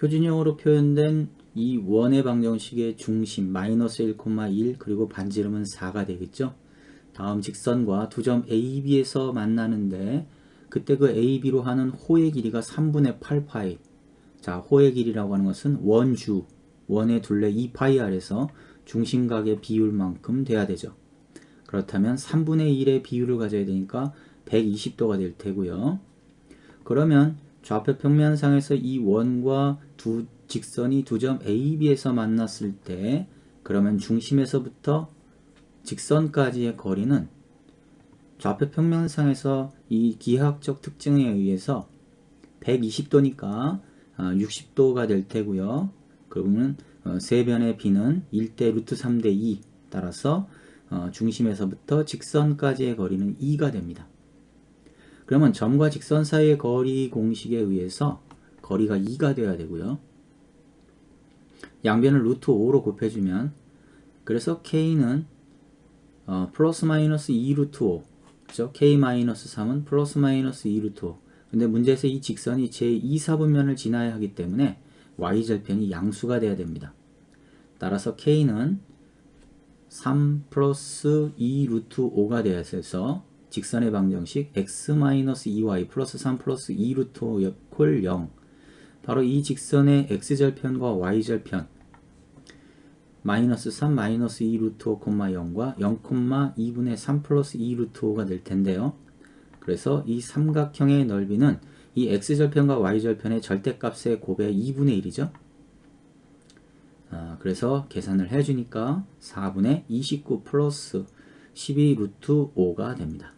표준형으로 표현된 이 원의 방정식의 중심 마이너스 1,1 그리고 반지름은 4가 되겠죠. 다음 직선과 두 점 AB에서 만나는데 그때 그 AB로 하는 호의 길이가 3분의 8파이 자 호의 길이라고 하는 것은 원주 원의 둘레 2파이 아래서 중심각의 비율만큼 돼야 되죠. 그렇다면 3분의 1의 비율을 가져야 되니까 120도가 될 테고요. 그러면 좌표 평면상에서 이 원과 두 직선이 두 점 AB에서 만났을 때 그러면 중심에서부터 직선까지의 거리는 좌표 평면상에서 이 기하학적 특징에 의해서 120도니까 60도가 될 테고요. 그러면 세변의 비는 1대 루트 3대 2 따라서 어, 중심에서부터 직선까지의 거리는 2가 됩니다. 그러면 점과 직선 사이의 거리 공식에 의해서 거리가 2가 되어야 되고요. 양변을 루트 5로 곱해주면 그래서 K는 어, 플러스 마이너스 2 루트 5 그죠? K 마이너스 3은 플러스 마이너스 2 루트 5 근데 문제에서 이 직선이 제2 사분면을 지나야 하기 때문에 y절편이 양수가 돼야 됩니다. 따라서 K는 3 플러스 2 루트 5가 되어서 직선의 방정식 x-2y 플러스 3 플러스 2 루트 5콜0 바로 이 직선의 x절편과 y절편 마이너스 3 마이너스 2 루트 5 0과 0 2분의 3 플러스 2 루트 5가 될 텐데요. 그래서 이 삼각형의 넓이는 이 x절편과 y절편의 절대값의 곱의 2분의 1이죠. 아, 그래서 계산을 해주니까 4분의 29 플러스 12 루트 5가 됩니다.